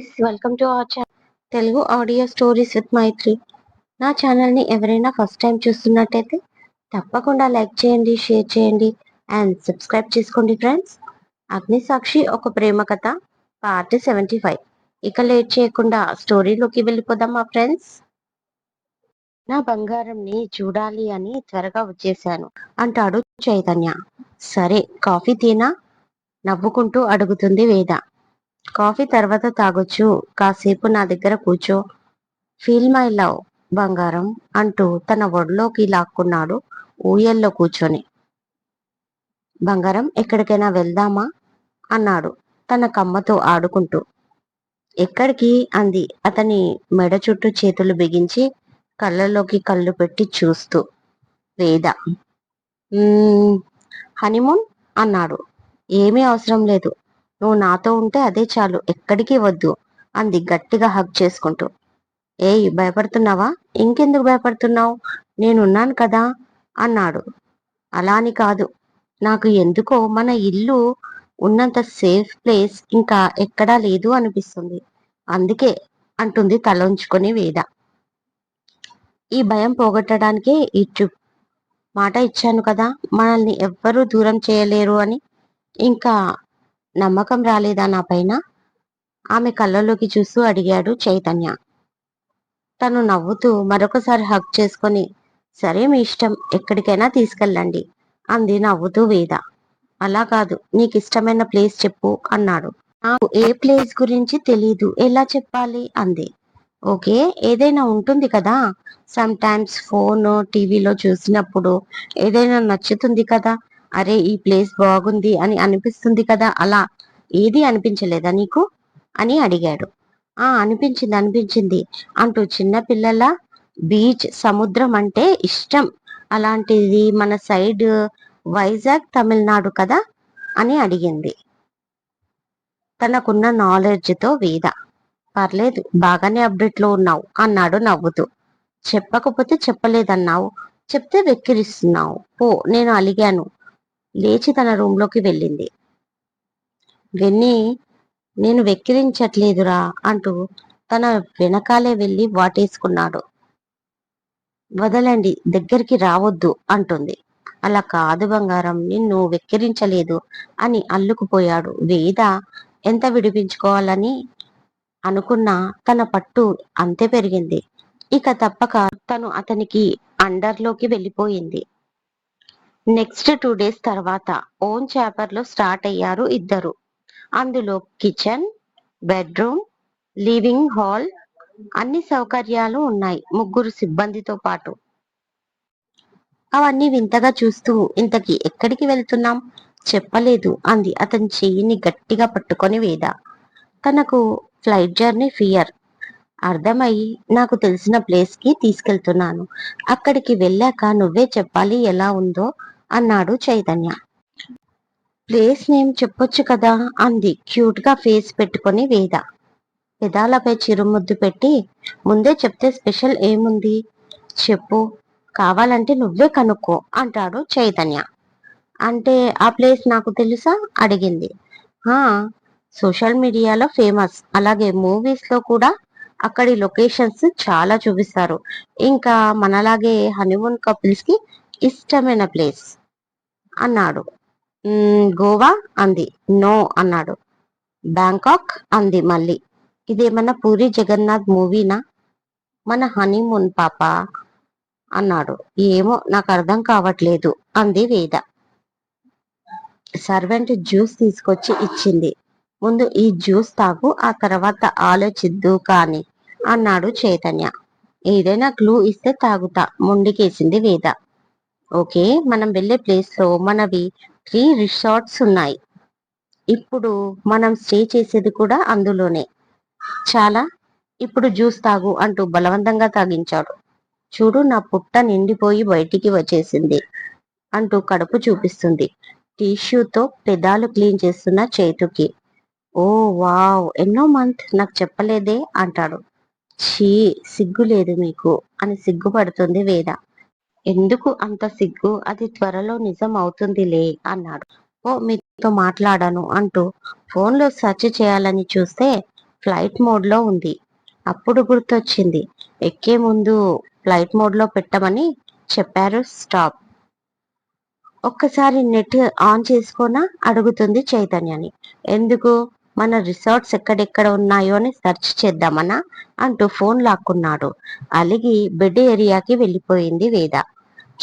Welcome to our channel Telugu audio stories with Maitri నా ఛానల్ని ఎవరైనా ఫస్ట్ టైం చూస్తున్నట్టయితే తప్పకుండా లైక్ చేయండి షేర్ చేయండి అండ్ సబ్స్క్రైబ్ చేసుకోండి ఫ్రెండ్స్ అగ్ని సాక్షి ఒక ప్రేమ కథ పార్ట్ సెవెంటీ ఫైవ్ ఇక లేట్ చేయకుండా స్టోరీలోకి వెళ్ళిపోదాం మా ఫ్రెండ్స్ నా బంగారంని చూడాలి అని త్వరగా వచ్చేసాను అంటాడు చైతన్య. సరే కాఫీ తీనా? నవ్వుకుంటూ అడుగుతుంది వేద. కాఫీ తర్వాత తాగొచ్చు. కాసేపు నా దగ్గర కూర్చో. ఫీల్ మై లవ్ బంగారం అంటూ తన ఒడిలోకి లాక్కున్నాడు ఊయల్లో కూర్చొని. బంగారం ఎక్కడికైనా వెళ్దామా? అన్నాడు తన కమ్మతో ఆడుకుంటూ. ఎక్కడికి? అంది అతని మెడ చుట్టూ చేతులు బిగించి కళ్ళలోకి కళ్ళు పెట్టి చూస్తూ. వేద. హనీమూన్? అన్నాడు. ఏమీ అవసరం లేదు. నువ్వు నాతో ఉంటే అదే చాలు ఎక్కడికి వద్దు అంది గట్టిగా హగ్ చేసుకుంటూ. ఏయ్ భయపడుతున్నావా? ఇంకెందుకు భయపడుతున్నావు? నేనున్నాను కదా అన్నాడు. అలాని కాదు నాకు ఎందుకో మన ఇల్లు ఉన్నంత సేఫ్ ప్లేస్ ఇంకా ఎక్కడా లేదు అనిపిస్తుంది. అందుకే అంటుంది తలంచుకొని వేద. ఈ భయం పోగొట్టడానికే ఈ ట్రిప్ మాట ఇచ్చాను కదా మనల్ని ఎవ్వరూ దూరం చేయలేరు అని. ఇంకా నమ్మకం రాలేదా నా పైన? ఆమె కళ్ళలోకి చూస్తూ అడిగాడు చైతన్య. తను నవ్వుతూ మరొకసారి హక్ చేసుకొని సరే మీ ఇష్టం ఎక్కడికైనా తీసుకెళ్ళండి అంది నవ్వుతూ వేద. అలా కాదు నీకు ఇష్టమైన ప్లేస్ చెప్పు అన్నాడు. నాకు ఏ ప్లేస్ గురించి తెలీదు ఎలా చెప్పాలి అంది. ఓకే ఏదైనా ఉంటుంది కదా? సమ్ టైమ్స్ ఫోన్ టీవీలో చూసినప్పుడు ఏదైనా నచ్చుతుంది కదా? అరే ఈ ప్లేస్ బాగుంది అని అనిపిస్తుంది కదా అలా ఏది అనిపించలేదా నీకు? అని అడిగాడు. ఆ అనిపించింది అనిపించింది. అంటూ చిన్న పిల్లల బీచ్ సముద్రం అంటే ఇష్టం. అలాంటిది మన సైడ్ వైజాగ్ తమిళనాడు కదా? అని అడిగింది. తనకున్న నాలెడ్జ్తో వేద. పర్లేదు బాగానే అప్డేట్లో ఉన్నావు అన్నాడు నవ్వుతూ. చెప్పకపోతే చెప్పలేదన్నావు చెప్తే వెక్కిరిస్తున్నావు. పో నేను అలిగాను. లేచి తన రూమ్లోకి వెళ్ళింది. వెన్నీ నేను వెక్కిరించట్లేదురా అంటూ తన వెనకాలే వెళ్ళి వాటేసుకున్నాడు. వదలండి దగ్గరికి రావద్దు అంటుంది. అలా కాదు బంగారం నిన్ను వెక్కిరించలేదు అని అల్లుకుపోయాడు. వేద ఎంత విడిపించుకోవాలని? అనుకున్నా తన పట్టు అంతే పెరిగింది. ఇక తప్పక తను అతనికి అండర్లోకి వెళ్ళిపోయింది. నెక్స్ట్ టూ డేస్ తర్వాత ఓన్ చాపర్లో స్టార్ట్ అయ్యారు ఇద్దరు. అందులో కిచెన్ బెడ్రూమ్ లివింగ్ హాల్ అన్ని సౌకర్యాలు ఉన్నాయి ముగ్గురు సిబ్బందితో పాటు. అవన్నీ వింతగా చూస్తూ ఇంతకి ఎక్కడికి వెళ్తున్నాం? చెప్పలేదు అంది అతని చెయ్యిని గట్టిగా పట్టుకొని వేద. తనకు ఫ్లైట్ జర్నీ ఫియర్ అర్థమయ్యి నాకు తెలిసిన ప్లేస్కి తీసుకెళ్తున్నాను. అక్కడికి వెళ్ళాక నువ్వే చెప్పాలి ఎలా ఉందో అన్నాడు చైతన్య. ప్లేస్ నేమ్ చెప్పొచ్చు కదా అంది క్యూట్గా ఫేస్ పెట్టుకొని వేద. పెదాలపై చిరుముద్దు పెట్టి ముందే చెప్తే స్పెషల్ ఏముంది? చెప్పు. కావాలంటే నువ్వే కనుక్కో అంటాడు చైతన్య. అంటే ఆ ప్లేస్ నాకు తెలుసా? అడిగింది. సోషల్ మీడియాలో ఫేమస్. అలాగే మూవీస్లో కూడా అక్కడి లొకేషన్స్ చాలా చూపిస్తారు. ఇంకా మనలాగే హనీమూన్ కపుల్స్కి ఇష్టమైన ప్లేస్. అన్నాడు. గోవా? అంది. నో అన్నాడు. బ్యాంకాక్? అంది మళ్ళీ. ఇదేమన్నా పూరి జగన్నాథ్ మూవీనా? మన హనీమూన్ పాప? అన్నాడు. ఏమో నాకు అర్థం కావట్లేదు అంది వేద. సర్వెంట్ జ్యూస్ తీసుకొచ్చి ఇచ్చింది. ముందు ఈ జ్యూస్ తాగు ఆ తర్వాత ఆలోచిద్దు కాని అన్నాడు చైతన్య. ఏదైనా క్లూ ఇస్తే తాగుతా ముండికేసింది వేద. ఓకే మనం వెళ్ళే ప్లేస్లో మనవి త్రీ రిసార్ట్స్ ఉన్నాయి. ఇప్పుడు మనం స్టే చేసేది కూడా అందులోనే. చాలా ఇప్పుడు జ్యూస్ తాగు అంటూ బలవంతంగా తాగించాడు. చూడు నా పుట్ట నిండిపోయి బయటికి వచ్చేసింది అంటూ కడుపు చూపిస్తుంది. టిష్యూతో పెదాలు క్లీన్ చేస్తున్న చేతుకి. ఓ వావ్ ఎన్నో మంత్ నాకు చెప్పలేదే అంటాడు. ఛీ సిగ్గు లేదు మీకు అని సిగ్గుపడుతుంది వేద. ఎందుకు అంత సిగ్గు? అది త్వరలో నిజం అవుతుందిలే అన్నాడు. ఓ మీతో మాట్లాడాను అంటూ ఫోన్లో సెర్చ్ చేయాలని చూస్తే ఫ్లైట్ మోడ్లో ఉంది. అప్పుడు గుర్తొచ్చింది. ఎక్కే ముందు ఫ్లైట్ మోడ్లో పెట్టమని చెప్పారు స్టాప్. ఒక్కసారి నెట్ ఆన్ చేసుకోనా? అడుగుతుంది చైతన్యని. ఎందుకు? మన రిసార్ట్స్ ఎక్కడెక్కడ ఉన్నాయో అని సెర్చ్ చేద్దామనా అంటూ ఫోన్ లాక్కున్నాడు. అలిగి బెడ్ ఏరియాకి వెళ్ళిపోయింది వేద.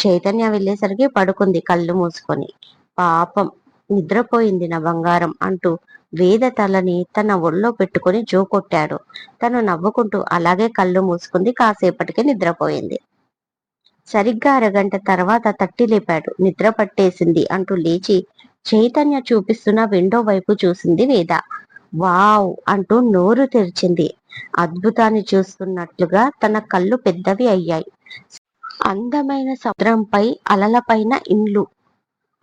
చైతన్య వెళ్ళేసరికి పడుకుంది కళ్ళు మూసుకొని. పాపం నిద్రపోయింది నా బంగారం అంటూ వేద తలని తన ఒళ్ళో పెట్టుకుని జోకొట్టాడు తను నవ్వుకుంటూ అలాగే కళ్ళు మూసుకుంది కాసేపటికి నిద్రపోయింది. సరిగ్గా అరగంట తర్వాత తట్టి లేపాడు. నిద్ర పట్టేసింది అంటూ లేచి చైతన్య చూపిస్తున్న విండో వైపు చూసింది వేద. వావ్ అంటూ నోరు తెరిచింది. అద్భుతాన్ని చూస్తున్నట్లుగా తన కళ్ళు పెద్దవి అయ్యాయి. అందమైన సముద్రంపై అలలపైన ఇండ్లు.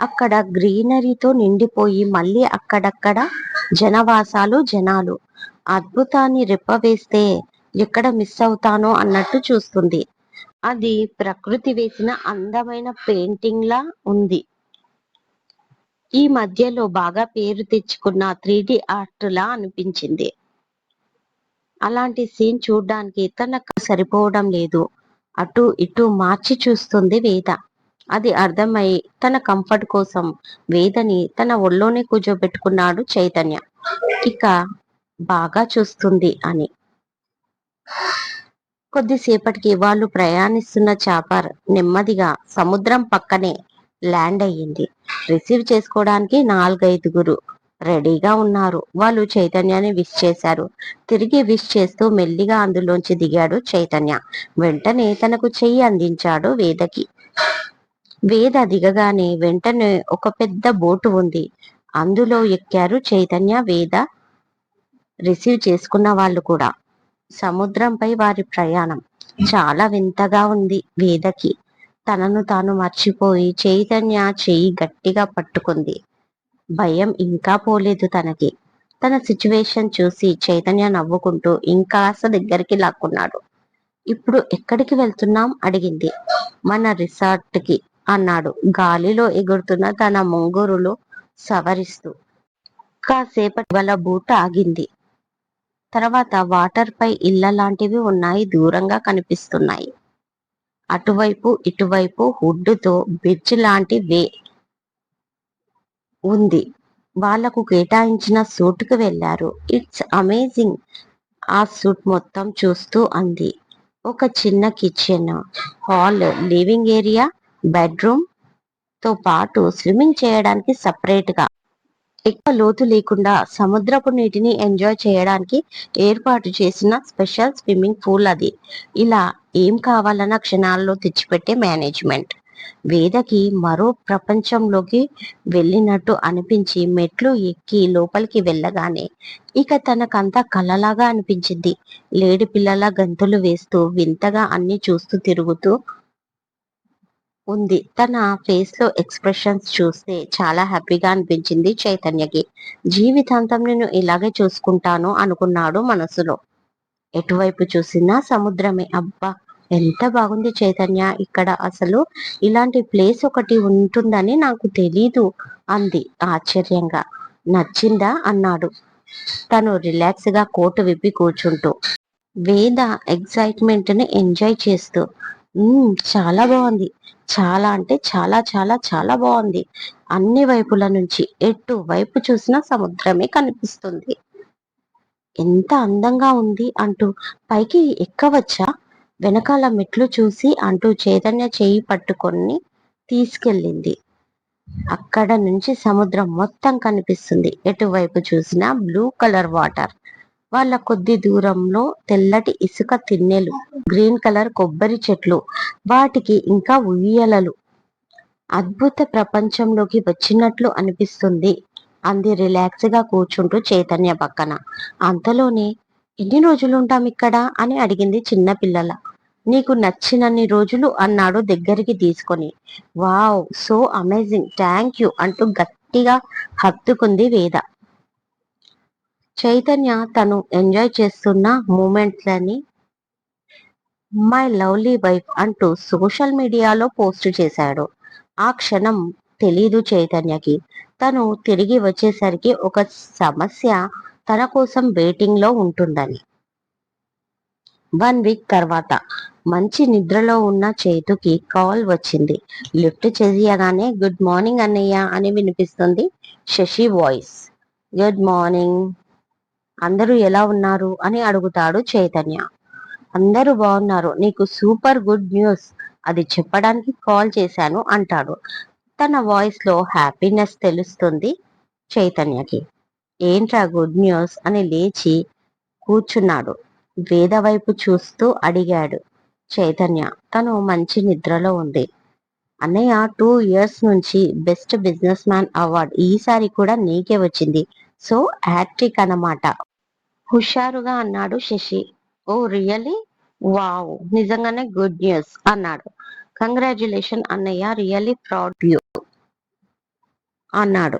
అక్కడ గ్రీనరీతో నిండిపోయి మళ్ళీ అక్కడక్కడ జనవాసాలు జనాలు. అద్భుతాన్ని రెప్పవేస్తే ఎక్కడ మిస్ అవుతానో అన్నట్టు చూస్తుంది. అది ప్రకృతి వేసిన అందమైన పెయింటింగ్ లా ఉంది. ఈ మధ్యలో బాగా పేరు తెచ్చుకున్న త్రీ డి ఆర్ట్ లా అనిపించింది. అలాంటి సీన్ చూడ్డానికి తనకు సరిపోవడం లేదు. అటు ఇటు మార్చి చూస్తుంది వేద. అది అర్థమై తన కంఫర్ట్ కోసం వేదని తన ఒళ్ళోనే కూర్చోబెట్టుకున్నాడు చైతన్య. ఇక బాగా చూస్తుంది అని. కొద్దిసేపటికి వాళ్ళు ప్రయాణిస్తున్న చాపర్ నెమ్మదిగా సముద్రం పక్కనే ల్యాండ్ అయ్యింది. రిసీవ్ చేసుకోవడానికి నాలుగైదుగురు రెడీగా ఉన్నారు. వాళ్ళు చైతన్యాన్ని విష్ చేశారు. తిరిగి విష్ చేస్తూ మెల్లిగా అందులోంచి దిగాడు చైతన్య. వెంటనే తనకు చెయ్యి అందించాడు వేదకి. వేద దిగగానే వెంటనే ఒక పెద్ద బోటు ఉంది. అందులో ఎక్కారు చైతన్య వేద రిసీవ్ చేసుకున్న వాళ్ళు కూడా. సముద్రంపై వారి ప్రయాణం. చాలా వింతగా ఉంది వేదకి. తనను తాను మర్చిపోయి చైతన్య చెయ్యి గట్టిగా పట్టుకుంది. భయం ఇంకా పోలేదు తనకి. తన సిచ్యువేషన్ చూసి చైతన్య నవ్వుకుంటూ ఇంకాస దగ్గరికి లాక్కున్నాడు. ఇప్పుడు ఎక్కడికి వెళ్తున్నాం? అడిగింది. మన రిసార్ట్కి అన్నాడు గాలిలో ఎగురుతున్న తన ముంగురులు సవరిస్తూ. కాసేపటి వల్ల బూట ఆగింది. తర్వాత వాటర్ పై ఇళ్ళ లాంటివి ఉన్నాయి దూరంగా కనిపిస్తున్నాయి. అటువైపు ఇటువైపు హుడ్డుతో బ్రిడ్జ్ లాంటి వే ఉంది. వాళ్ళకు కేటాయించిన సూట్కు వెళ్ళారు. It's amazing. ఆ సూట్ మొత్తం చూస్తూ అంది. ఒక చిన్న కిచెన్ హాల్ లివింగ్ ఏరియా బెడ్రూమ్తో పాటు స్విమ్మింగ్ చేయడానికి సపరేట్గా ఎక్కువ లోతు లేకుండా సముద్రపు నీటిని ఎంజాయ్ చేయడానికి ఏర్పాటు చేసిన స్పెషల్ స్విమ్మింగ్ పూల్ అది. ఇలా ఏం కావాలన్న క్షణాల్లో తెచ్చిపెట్టే మేనేజ్మెంట్. వేదకి మరో ప్రపంచంలోకి వెళ్ళినట్టు అనిపించి మెట్లు ఎక్కి లోపలికి వెళ్ళగానే ఇక తనకంతా కలలాగా అనిపించింది. లేడి పిల్లల గంతులు వేస్తూ వింతగా అన్ని చూస్తూ తిరుగుతూ ఉంది. తన ఫేస్లో ఎక్స్ప్రెషన్స్ చూస్తే చాలా హ్యాపీగా అనిపించింది చైతన్యకి. జీవితాంతం నేను ఇలాగే చూసుకుంటాను అనుకున్నాడు మనసులో. ఎటువైపు చూసినా సముద్రమే. అబ్బా! ఎంత బాగుంది చైతన్య. ఇక్కడ అసలు ఇలాంటి ప్లేస్ ఒకటి ఉంటుందని నాకు తెలీదు అంది ఆశ్చర్యంగా. నచ్చిందా? అన్నాడు. తను రిలాక్స్గా కోటు విప్పి కూర్చుంటూ. వేద ఎగ్జైట్మెంట్ని ఎంజాయ్ చేస్తూ. చాలా బాగుంది. చాలా అంటే చాలా చాలా చాలా బాగుంది. అన్ని వైపుల నుంచి ఎటు వైపు చూసినా సముద్రమే కనిపిస్తుంది. ఎంత అందంగా ఉంది అంటూ పైకి ఎక్కవచ్చా? వెనకాల మెట్లు చూసి అంటూ చైతన్య చేయి పట్టుకొని తీసుకెళ్ళింది. అక్కడ నుంచి సముద్రం మొత్తం కనిపిస్తుంది. ఎటువైపు చూసినా బ్లూ కలర్ వాటర్. వాళ్ళ కొద్ది దూరంలో తెల్లటి ఇసుక తిన్నెలు గ్రీన్ కలర్ కొబ్బరి చెట్లు వాటికి ఇంకా ఉయ్యలలు. అద్భుత ప్రపంచంలోకి వచ్చినట్లు అనిపిస్తుంది. అంది రిలాక్స్గా కూర్చుంటూ చైతన్య పక్కన. అంతలోనే ఎన్ని రోజులు ఉంటాం ఇక్కడ? అని అడిగింది చిన్న పిల్లల. నీకు నచ్చినన్ని రోజులు అన్నాడు దగ్గరికి తీసుకొని. Wow so amazing thank you అంటూ గట్టిగా హత్తుకుంది వేద. చైతన్య తను ఎంజాయ్ చేస్తున్న మూమెంట్లని మై లవ్లీ వైఫ్ అంటూ సోషల్ మీడియాలో పోస్ట్ చేశాడు. ఆ క్షణం తెలీదు చైతన్యకి. తను తిరిగి వచ్చేసరికి ఒక సమస్య తన కోసం వెయిటింగ్లో ఉంటుందని. వన్ వీక్ తర్వాత మంచి నిద్రలో ఉన్న చేతుకి కాల్ వచ్చింది. లిఫ్ట్ చేయగానే గుడ్ మార్నింగ్ అన్నయ్య అని వినిపిస్తుంది శశి వాయిస్. గుడ్ మార్నింగ్ అందరూ ఎలా ఉన్నారు అని అడుగుతాడు చైతన్య. అందరూ బాగున్నారు. నీకు సూపర్ గుడ్ న్యూస్. అది చెప్పడానికి కాల్ చేశాను అంటాడు. తన వాయిస్లో హ్యాపీనెస్ తెలుస్తుంది చైతన్యకి. ఏంట్రా గుడ్ న్యూస్ అని లేచి కూర్చున్నాడు. వేద వైపు చూస్తూ అడిగాడు చైతన్య. తను మంచి నిద్రలో ఉంది. అన్నయ్య టూ ఇయర్స్ నుంచి బెస్ట్ బిజినెస్ మ్యాన్ అవార్డ్ ఈసారి కూడా నీకే వచ్చింది. సో హ్యాట్రిక్ అన్నమాట. హుషారుగా అన్నాడు శశి. Oh really? వావ్ నిజంగానే గుడ్ న్యూస్ అన్నాడు. కంగ్రాచులేషన్ అన్నయ్య రియలీ ప్రౌడ్ యూ అన్నాడు.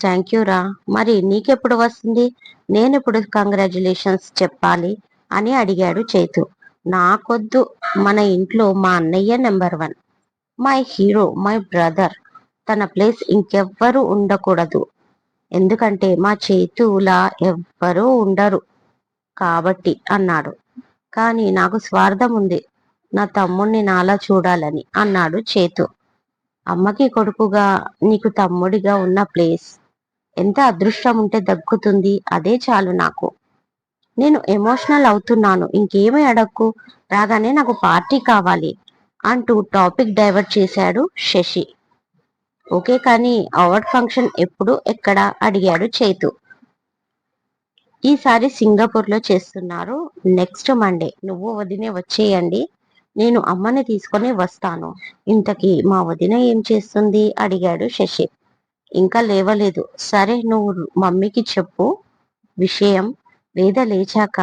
థ్యాంక్ యూ రా. మరి నీకెప్పుడు వస్తుంది? నేను ఇప్పుడు కంగ్రాచులేషన్స్ చెప్పాలి అని అడిగాడు చైతు. నాకొద్దు మన ఇంట్లో మా అన్నయ్య number one my hero my brother. తన ప్లేస్ ఇంకెవ్వరూ ఉండకూడదు. ఎందుకంటే మా చేతులా ఎవ్వరూ ఉండరు కాబట్టి అన్నాడు. కానీ నాకు స్వార్థం ఉంది. నా తమ్ముణ్ణి నాలా చూడాలని అన్నాడు చేతు. అమ్మకి కొడుకుగా నీకు తమ్ముడిగా ఉన్న ప్లేస్. ఎంత అదృష్టం ఉంటే దక్కుతుంది అదే చాలు నాకు. నేను ఎమోషనల్ అవుతున్నాను ఇంకేమీ అడక్కు. రాగానే నాకు పార్టీ కావాలి అంటూ టాపిక్ డైవర్ట్ చేశాడు శశి. ఓకే కానీ అవార్డ్ ఫంక్షన్ ఎప్పుడు ఎక్కడ అడిగాడు చేతు. ఈసారి సింగపూర్లో చేస్తున్నారు. Next Monday. నువ్వు వదినే వచ్చేయండి. నేను అమ్మని తీసుకొని వస్తాను. ఇంతకీ మా వదిన ఏం చేస్తుంది? అడిగాడు శశి. ఇంకా లేవలేదు. సరే నువ్వు మమ్మీకి చెప్పు. విషయం వేద లేచాక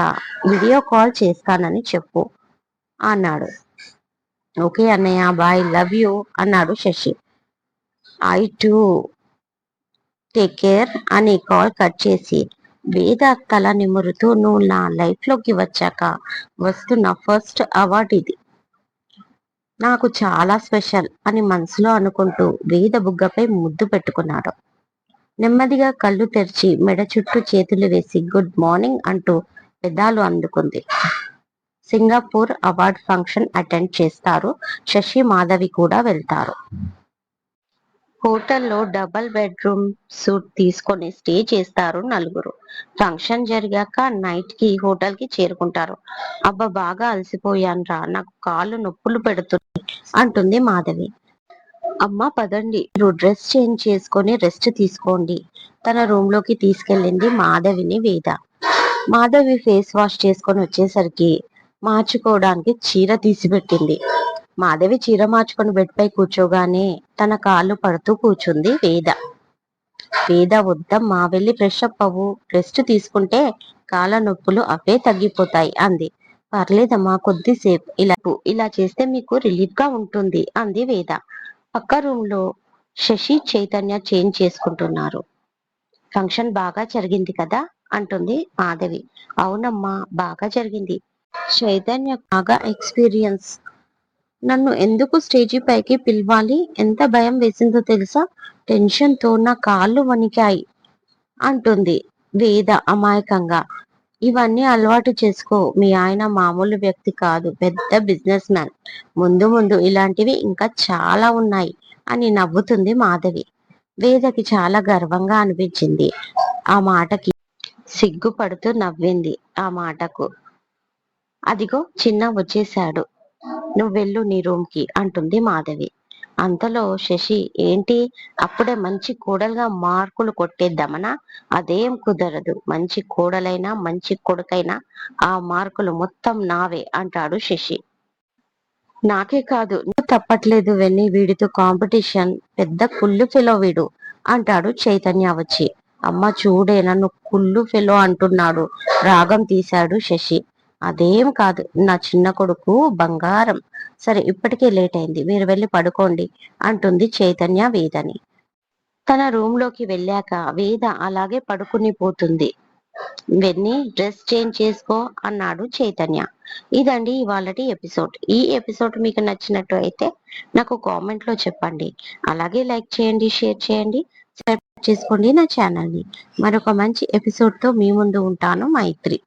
వీడియో కాల్ చేస్తానని చెప్పు అన్నాడు. ఓకే అన్నయ్య బాయ్ లవ్ యూ అన్నాడు Shashi. I too take care అని కాల్ కట్ చేసి వేద తల నిమురుతూ నువ్వు నా లైఫ్లోకి వచ్చాక వస్తున్న ఫస్ట్ అవార్డు ఇది. నాకు చాలా స్పెషల్ అని మనసులో అనుకుంటూ వేద బుగ్గపై ముద్దు పెట్టుకున్నాడు. నెమ్మదిగా కళ్ళు తెరిచి మెడ చుట్టూ చేతులు వేసి గుడ్ మార్నింగ్ అంటూ పెదాలు అందుకుంది. సింగపూర్ అవార్డ్ ఫంక్షన్ అటెండ్ చేస్తారు. శశి మాధవి కూడా వెళ్తారు. హోటల్లో డబల్ బెడ్రూమ్ సూట్ తీసుకొని స్టే చేస్తారు నలుగురు. ఫంక్షన్ జరిగాక నైట్కి హోటల్కి చేరుకుంటారు. అబ్బా బాగా అలసిపోయాను రా నాకు కాళ్ళు నొప్పులు పెడుతుంది అంటుంది మాధవి. అమ్మ పదండి మీరు డ్రెస్ చేంజ్ చేసుకొని రెస్ట్ తీసుకోండి. తన రూమ్లోకి తీసుకెళ్ళింది మాధవిని వేద. మాధవి ఫేస్ వాష్ చేసుకొని వచ్చేసరికి మార్చుకోవడానికి చీర తీసిపెట్టింది. మాధవి చీర మార్చుకొని బెడ్ పై కూర్చోగానే తన కాళ్ళు పడుతూ కూర్చుంది వేద. వేద వద్దమ్మా వెళ్ళి ఫ్రెష్ అప్ అవ్వు. రెస్ట్ తీసుకుంటే కాళ్ళ నొప్పులు అవే తగ్గిపోతాయి అంది. పర్లేదమ్మా కొద్దిసేపు. ఇలా ఇలా చేస్తే మీకు రిలీఫ్గా ఉంటుంది అంది వేద. పక్క రూమ్లో శశి చైతన్య చేంజ్ చేసుకుంటున్నారు. ఫంక్షన్ బాగా జరిగింది కదా? అంటుంది మాధవి. అవునమ్మా బాగా జరిగింది. చైతన్య బాగా ఎక్స్పీరియన్స్ నన్ను ఎందుకు స్టేజీ పైకి పిలవాలి? ఎంత భయం వేసిందో తెలుసా? టెన్షన్తో నా కాళ్ళు వణికాయి అంటుంది వేద అమాయకంగా. ఇవన్నీ అలవాటు చేసుకో. మీ ఆయన మామూలు వ్యక్తి కాదు. పెద్ద బిజినెస్ మ్యాన్. ముందు ముందు ఇలాంటివి ఇంకా చాలా ఉన్నాయి అని నవ్వుతుంది మాధవి. వేదకి చాలా గర్వంగా అనిపించింది. ఆ మాటకి సిగ్గుపడుతూ నవ్వింది ఆ మాటకు. అదిగో చిన్న వచ్చేశాడు. నువ్వు వెళ్ళు నీ రూమ్కి అంటుంది మాధవి. అంతలో శశి ఏంటి? అప్పుడే మంచి కోడలుగా మార్కులు కొట్టేద్దామనా అదేం కుదరదు. మంచి కోడలైనా మంచి కొడుకైనా ఆ మార్కులు మొత్తం నావే అంటాడు శశి. నాకే కాదు నువ్వు తప్పట్లేదు వెన్ని వీడితో కాంపిటీషన్. పెద్ద కుళ్ళు ఫెలో వీడు అంటాడు చైతన్య వచ్చి. అమ్మ చూడే నన్ను కుళ్ళు ఫెలో అంటున్నాడు రాగం తీశాడు శశి. అదేం కాదు. నా చిన్న కొడుకు బంగారం. సరే ఇప్పటికే లేట్ అయింది. మీరు వెళ్ళి పడుకోండి అంటుంది చైతన్య వేదని. తన రూమ్లోకి వెళ్ళాక వేద అలాగే పడుకుని పోతుంది. వెన్ని డ్రెస్ చేంజ్ చేసుకో అన్నాడు చైతన్య. ఇదండి ఇవాళటి ఎపిసోడ్. ఈ ఎపిసోడ్ మీకు నచ్చినట్టు అయితే నాకు కామెంట్లో చెప్పండి. అలాగే లైక్ చేయండి షేర్ చేయండి చేసుకోండి నా ఛానల్ని. మరొక మంచి ఎపిసోడ్తో మీ ముందు ఉంటాను మైత్రి.